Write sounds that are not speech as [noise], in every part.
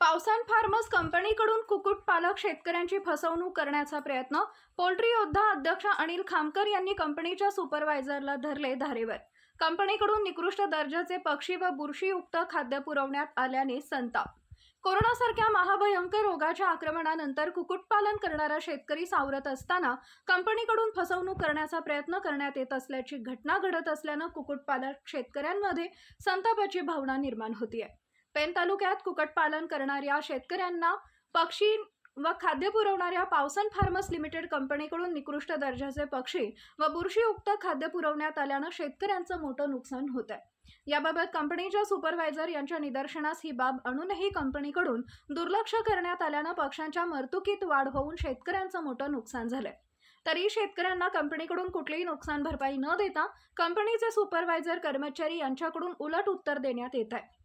पावसान फार्मर्स कंपनीकडून कुक्कुटपालक शेतकऱ्यांची फसवणूक करण्याचा प्रयत्न पोल्ट्री योद्धा अध्यक्ष अनिल खामकर यांनी कंपनीच्या सुपरवायझरला धरले धारेवर. कंपनीकडून निकृष्ट दर्जाचे पक्षी व बुरशीयुक्त खाद्य पुरवण्यात आल्याने संताप. कोरोनासारख्या महाभयंकर रोगाच्या आक्रमणानंतर कुक्कुटपालन करणारा शेतकरी सावरत असताना कंपनीकडून फसवणूक करण्याचा प्रयत्न करण्यात येत असल्याची घटना घडत असल्यानं कुक्कुटपालक शेतकऱ्यांमध्ये संतापाची भावना निर्माण होतीये. पेन तालुक्यात कुक्कुटपालन करणाऱ्या शेतकऱ्यांना पक्षी व खाद्य पुरवणाऱ्या पावसन फार्मर्स लिमिटेड कंपनीकडून निकृष्ट दर्जाचे पक्षी व बुरशीयुक्त खाद्य पुरवण्यात आल्यानं शेतकऱ्यांचं मोठं नुकसान होत आहे याबाबत कंपनीच्या सुपरवायझर यांच्या निदर्शनास ही बाब आणूनही कंपनीकडून दुर्लक्ष करण्यात आल्यानं पक्ष्यांच्या मर्तुकीत वाढ होऊन शेतकऱ्यांचं मोठं नुकसान झालंय. तरी शेतकऱ्यांना कंपनीकडून कुठलीही नुकसान भरपाई न देता कंपनीचे सुपरवायझर कर्मचारी यांच्याकडून उलट उत्तर देण्यात येत आहे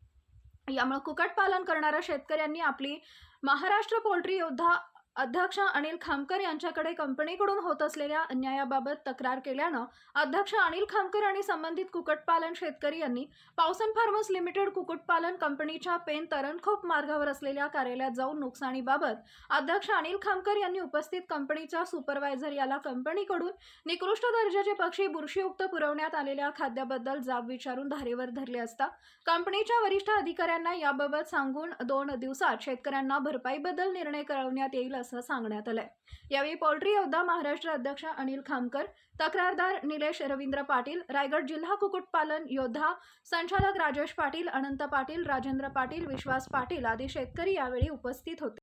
यामुळे कुक्कुटपालन करणाऱ्या शेतकऱ्यांनी आपली महाराष्ट्र पोल्ट्री योद्धा अध्यक्ष अनिल खामकर यांच्याकडे कंपनीकडून होत असलेल्या अन्यायाबाबत तक्रार केल्यानं अध्यक्ष अनिल खामकर आणि संबंधित कुक्कुटपालन शेतकरी यांनी पावसन फार्मर्स लिमिटेड कुक्कुटपालन कंपनीच्या पेन तरणखोप मार्गावर असलेल्या कार्यालयात जाऊन नुकसानीबाबत अध्यक्ष अनिल खामकर यांनी उपस्थित कंपनीच्या सुपरवायझर याला कंपनीकडून निकृष्ट दर्जाचे पक्षी बुरशीयुक्त पुरवण्यात आलेल्या खाद्याबद्दल जाब विचारून धारेवर धरले असता कंपनीच्या वरिष्ठ अधिकाऱ्यांना याबाबत सांगून दोन दिवसात शेतकऱ्यांना भरपाईबद्दल निर्णय कळवण्यात येईल असं सांगण्यात आलंय. यावेळी पोल्ट्री योद्धा महाराष्ट्र अध्यक्ष अनिल खामकर तक्रारदार निलेश रवींद्र पाटील रायगड जिल्हा कुक्कुटपालन योद्धा संचालक राजेश पाटील अनंत पाटील राजेंद्र पाटील विश्वास पाटील आदी शेतकरी यावेळी उपस्थित होते.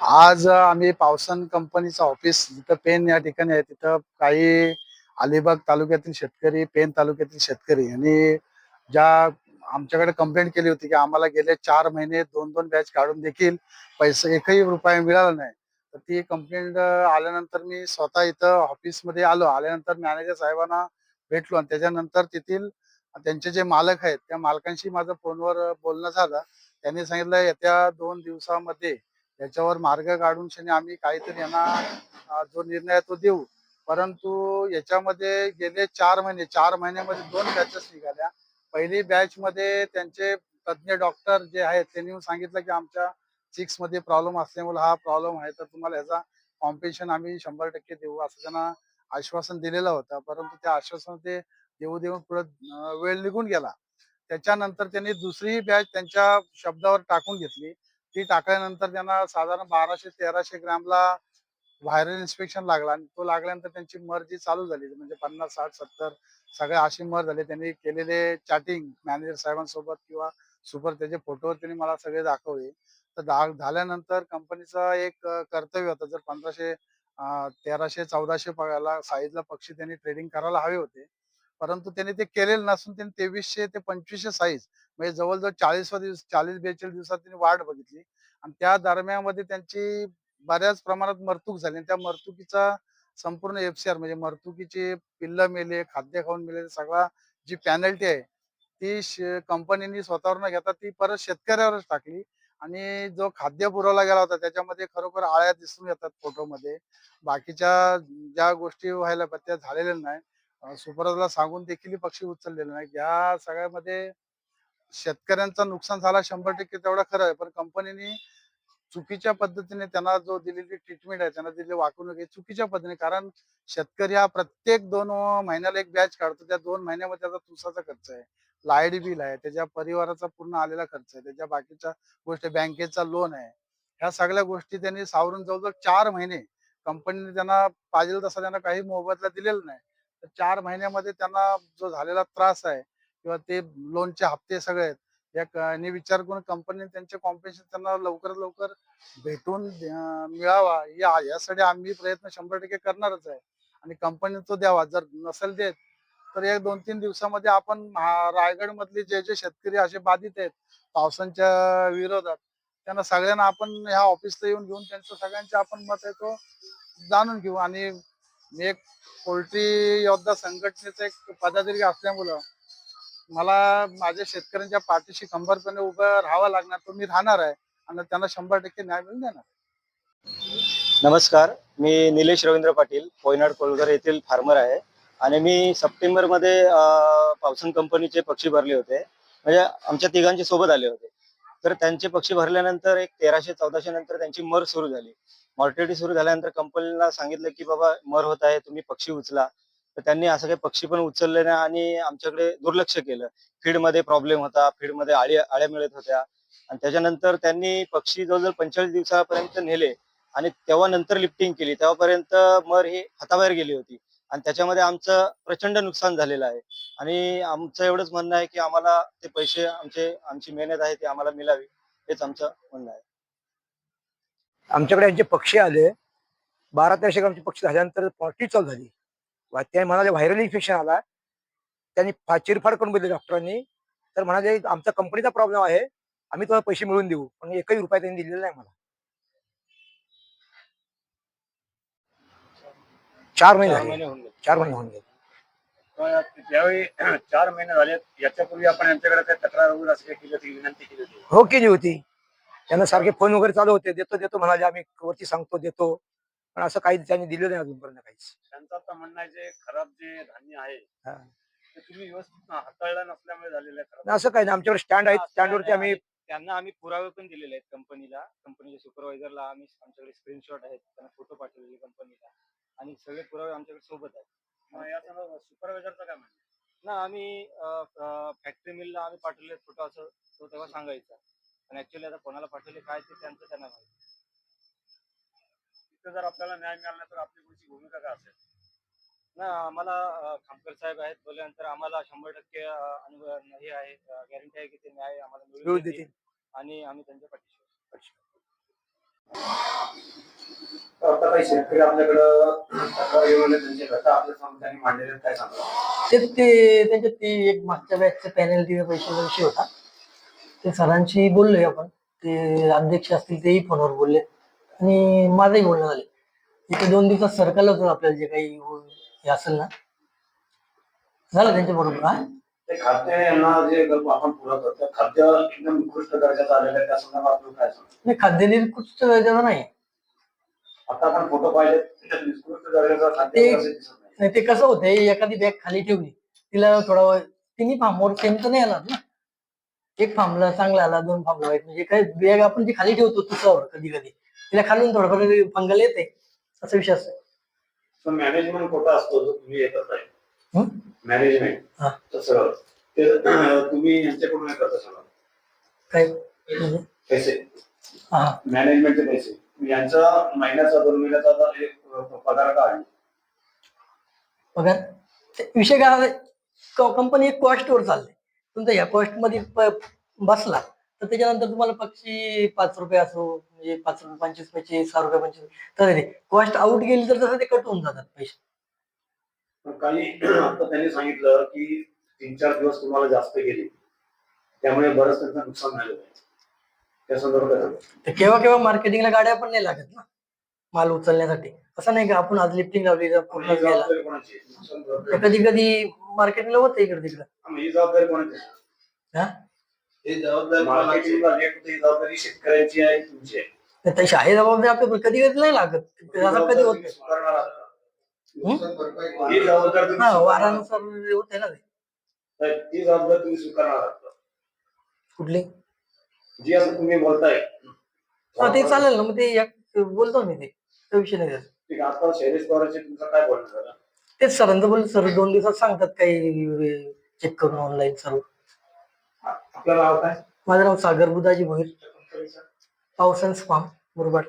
आज आम्ही पावसन कंपनीचं ऑफिस जिथं पेन या ठिकाणी आहे तिथं काही अलिबाग तालुक्यातील शेतकरी पेन तालुक्यातील शेतकरी आणि ज्या आमच्याकडे कंप्लेंट केली होती की आम्हाला गेले चार महिने दोन दोन बॅच काढून देखील पैसे एकही रुपया मिळाला नाही. तर ती कंप्लेंट आल्यानंतर मी स्वतः इथं ऑफिसमध्ये आलो. आल्यानंतर मॅनेजर साहेबांना भेटलो आणि त्याच्यानंतर तेथील त्यांचे जे मालक आहेत त्या मालकांशी माझं फोनवर बोलणं झालं. त्यांनी सांगितलं येत्या दोन दिवसामध्ये याच्यावर मार्ग काढून शनी आम्ही काहीतरी यांना जो निर्णय आहे तो देऊ. परंतु याच्यामध्ये गेले चार महिने चार महिन्यामध्ये दोन बॅचेस निघाल्या. पहिली बॅच मध्ये त्यांचे तज्ञ डॉक्टर जे आहेत त्यांनी सांगितलं की आमच्या चिक्समध्ये प्रॉब्लेम असल्यामुळे हा प्रॉब्लेम आहे. तर तुम्हाला याचा कॉम्पिटिशन आम्ही शंभर टक्के देऊ असं त्यांना आश्वासन दिलेलं होतं. परंतु त्या आश्वासन ते देऊ देऊन पुढे वेळ निघून गेला. त्याच्यानंतर त्यांनी दुसरी बॅच त्यांच्या शब्दावर टाकून घेतली. ती टाकल्यानंतर त्यांना साधारण बाराशे तेराशे ग्रॅमला व्हायरल इन्स्पेक्शन लागला आणि तो लागल्यानंतर त्यांची मर जी चालू झाली. म्हणजे पन्नास साठ सत्तर सगळे अशी मर झाले. त्यांनी केलेले चॅटिंग मॅनेजर साहेबांसोबत किंवा सुपर त्याचे फोटो त्यांनी मला सगळे दाखवले. तर दा- झाल्यानंतर कंपनीचा एक कर्तव्य होतं. जर पंधराशे तेराशे चौदाशे पगाला साईजला पक्षी त्यांनी ट्रेडिंग करायला हवे होते. परंतु त्यांनी ते केलेलं नसून त्यांनी तेवीसशे ते पंचवीसशे साईज म्हणजे जवळजवळ चाळीस दिवस चाळीस बेचाळीस दिवसात त्यांनी वाढ बघितली. आणि त्या दरम्यानमध्ये त्यांची बऱ्याच प्रमाणात मरतूक झाली त्या मरतुकीचा संपूर्ण एफसीआर म्हणजे मरतुकीचे पिल्ल मेले खाद्य खाऊन मेले सगळा जी पॅनल्टी आहे ती कंपनीने स्वतःवर न घेता ती परत शेतकऱ्यावरच टाकली. आणि जो खाद्य पुरवला गेला होता त्याच्यामध्ये खरोखर आळ्या दिसून येतात फोटोमध्ये. बाकीच्या ज्या गोष्टी व्हायला त्या झालेल्या नाही. सुपरला सांगून देखील पक्षी उचललेले नाही. या सगळ्यामध्ये शेतकऱ्यांचा नुकसान झाला शंभर टक्के तेवढं खरं आहे पण कंपनीने चुकीच्या पद्धतीने त्यांना जो दिलेली ट्रीटमेंट आहे त्यांना दिलेली वागणूक आहे चुकीच्या पद्धतीने. कारण शेतकरी हा प्रत्येक दोन महिन्याला एक बॅच काढतो. त्या दोन महिन्यामध्ये त्याचा तुसाचा खर्च आहे. लाइट बिल आहे त्याच्या परिवाराचा पूर्ण आलेला खर्च आहे त्याच्या बाकीच्या गोष्टी बँकेचा लोन आहे. ह्या सगळ्या गोष्टी त्यांनी सावरून जवळजवळ चार महिने कंपनीने त्यांना पाहिजे तसा त्यांना काही मोबदला दिलेला नाही. तर चार महिन्यामध्ये त्यांना जो झालेला त्रास आहे किंवा ते लोनचे हप्ते सगळे आहेत या विचार करून कंपनीने त्यांचे कॉम्पिटिशन त्यांना लवकरात लवकर भेटून मिळावा. या यासाठी आम्ही प्रयत्न शंभर टक्के करणारच आहे. आणि कंपनी तो द्यावा. जर नसेल देत तर एक दोन तीन दिवसामध्ये आपण रायगड मधले जे जे शेतकरी असे बाधित आहेत पावसांच्या विरोधात त्यांना सगळ्यांना आपण ह्या ऑफिसला येऊन घेऊन त्यांचं सगळ्यांचे आपण मत आहे तो जाणून घेऊ. आणि एक पोल्ट्री योद्धा संघटनेचा एक पदाधिकारी असल्यामुळं मला माझ्या शेतकऱ्यांच्या पाठीशी खंबरपणे उभं राहावं लागणार तो मी राहणार आहे. आणि त्यांना शंभर टक्के न्याय मिळून देणार. नमस्कार मी निलेश रवींद्र पाटील पोयनाड कोलघर येथील फार्मर आहे. आणि मी सप्टेंबरमध्ये मध्ये पावसन कंपनीचे पक्षी भरले होते. म्हणजे आमच्या तिघांचे सोबत आले होते. तर त्यांचे पक्षी भरल्यानंतर एक तेराशे चौदाशे नंतर त्यांची मर सुरू झाली. मॉर्टिलिटी सुरू झाल्यानंतर कंपनीला सांगितलं की बाबा मर होत आहे तुम्ही पक्षी उचला. तर त्यांनी असं काही पक्षी पण उचलले नाही आणि आमच्याकडे दुर्लक्ष केलं. फीडमध्ये प्रॉब्लेम होता फीडमध्ये आळ्या आळ्या मिळत होत्या. आणि त्याच्यानंतर त्यांनी पक्षी जवळजवळ पंचेचाळीस दिवसापर्यंत नेले. आणि तेव्हा नंतर लिफ्टिंग केली. तेव्हापर्यंत मर ही हाताबाहेर गेली होती. आणि त्याच्यामध्ये आमचं प्रचंड नुकसान झालेलं आहे. आणि आमचं एवढंच म्हणणं आहे की आम्हाला ते पैसे आमचे आमची मेहनत आहे ती आम्हाला मिळावी हेच आमचं म्हणणं आहे. आमच्याकडे यांचे पक्षी आले. बारा तेराशे ग्रामचे पक्षी झाल्यानंतर पॉटी चालू झाली. वा- ते म्हणाले व्हायरल इन्फेक्शन आला त्यांनी फा- चिरफाड करून बघितली डॉक्टरांनी. तर म्हणाले आमचा कंपनीचा प्रॉब्लेम आहे आम्ही तुम्हाला पैसे मिळवून देऊ पण एकही रुपया त्यांनी दिलेला नाही मला चार महिने चार झाले. महिने होऊन गेले. चार महिने होऊन गेले. ज्यावेळी [clears throat] चार महिने झाले. याच्यापूर्वी आपण यांच्याकडे काही तक्रार वगैरे असं केली होती विनंती केली होती? हो केली होती. त्यांना सारखे फोन वगैरे चालू होते. देतो देतो म्हणाले आम्ही वरती सांगतो देतो. पण असं काही त्यांनी दिलं नाही अजूनपर्यंत काहीच. त्यांचं आता म्हणणं आहे जे खराब जे धान्य आहे हा. ते तुम्ही व्यवस्थित हाताळलं नसल्यामुळे झालेलं आहे खराब. असं काही नाही. आमच्याकडे स्टँड आहेत. स्टँडवरती आम्ही त्यांना आम्ही पुरावे पण दिलेले आहेत कंपनीला. कंपनीच्या सुपरवायझरला आम्ही आमच्याकडे स्क्रीनशॉट आहेत. त्यांना फोटो पाठवलेले कंपनीला. आणि सगळे पुरावे आमच्याकडे सोबत आहेत. मग या सुपरवायझरचं काय म्हणणं ना आम्ही फॅक्टरी मिलला आम्ही पाठवले फोटो असं. तो तेव्हा सांगायचा. पण ऍक्च्युली आता कोणाला पाठवले काय ते त्यांचं त्यांना माहिती. तिथे जर आपल्याला न्याय मिळाला नाही तर आपली पुढची भूमिका काय असेल? ना आम्हाला खामकर साहेब आहेत बोलल्यानंतर आम्हाला शंभर टक्के अनुभव हे आहे गॅरंटी आहे की ते न्याय आम्हाला मिळवून मिळवून देतील देतील. आणि आम्ही त्यांच्या पाठीशी आता काही शेतकरी आपल्याकडं तक्रार घेऊन आले, त्यांचे घटना आपल्यासमोर त्यांनी मांडलेले आहेत, काय सांगा ते ते एक मागच्या बॅचचा पॅनल होता. ते सरांशी बोललोय आपण. ते अध्यक्ष असतील तेही फोनवर बोलले आणि माझंही बोलणं झाले. इथे दोन दिवसात सरकारला होतं आपल्याला जे काही हो- असेल ना. झालं त्यांच्या बरोबर हा? ते खाद्य यांना जे गल्प आपण पुरत होतो त्या खाद्य एकदम उत्कृष्ट दर्जाचं आलेलं आहे त्या संदर्भात काय सांगतो नाही खाद्य उत्कृष्ट दर्जाचं नाही. आता आपण फोटो पाहिले त्याच्यात निकृष्ट दर्जाचं खाद्य ते- असं दिसत नाही. नाही ते कसं होतंय एखादी बॅग खाली ठेवली तिला थोडा वेळ तिन्ही फार्मवर सेम तर नाही आला ना. एक फार्मला चांगला आला दोन फार्मला वाईट म्हणजे काय बॅग आपण जी खाली ठेवतो तुसावर कधी कधी तिला खालून थोडंफार फंगल येते असा विषय असतो. मॅनेजमेंट कोटा असतो जो तुम्ही येत हं? मॅनेजमेंट हा. सगळं. ते तुम्ही यांच्याकडून करता सगळं. काय? म्हणजे? पैसे हा. मॅनेजमेंटचे पैसे. यांचा महिन्याचा दोन महिन्याचा एक पगार का आहे? पगार? विषय काय कंपनी एक कॉस्टवर चालते तुमचा ह्या कॉस्टमध्ये बसला. तर त्याच्यानंतर तुम्हाला पक्षी पाच रुपये असो म्हणजे पाच रुपये पंचवीस पैसे सहा रुपये पंचवीस तर कॉस्ट आउट गेली तर तसं ते कट होऊन जातात पैसे. काही [clears throat] आता त्यांनी सांगितलं की तीन चार दिवस तुम्हाला जास्त गेले. त्यामुळे बरंच त्यांचं नुकसान आहे त्या संदर्भात केव्हा केव्हा मार्केटिंगला गाड्या पण नाही लागत ना माल उचलण्यासाठी. असं नाही का आपण आज लिफ्टिंग लावली पूर्ण. कधी कधी मार्केटिंगला होतं इकडे तिकडं ही जबाबदारी जबाबदारी मार्केटिंगला लेट होते ही जबाबदारी शेतकऱ्यांची आहे तुमची आहे. तशी आहे जबाबदारी आपल्या कधी कधी नाही लागत. असं कधी होत? हं? जबाबदारी तुम्ही हा वारानुसार होते ना ते? ती जबाबदारी तुम्ही स्वीकारणार आहात? कुठली? जी आता तुम्ही बोलताय. हा ते चालेल ना मग ते एक बोलतो मी ते. विषय नाही त्याचा. ठीक आहे आता शैलेश पवारचे तुमचं काय बोलणं झालं? तेच सरांचं बोल सर दोन दिवसात सांगतात काही चेक करून ऑनलाईन सर्व. आपलं नाव काय माझं नाव सागर बुदाजी भोईर कंपनीचं? पावसन्स फार्म मुरबाड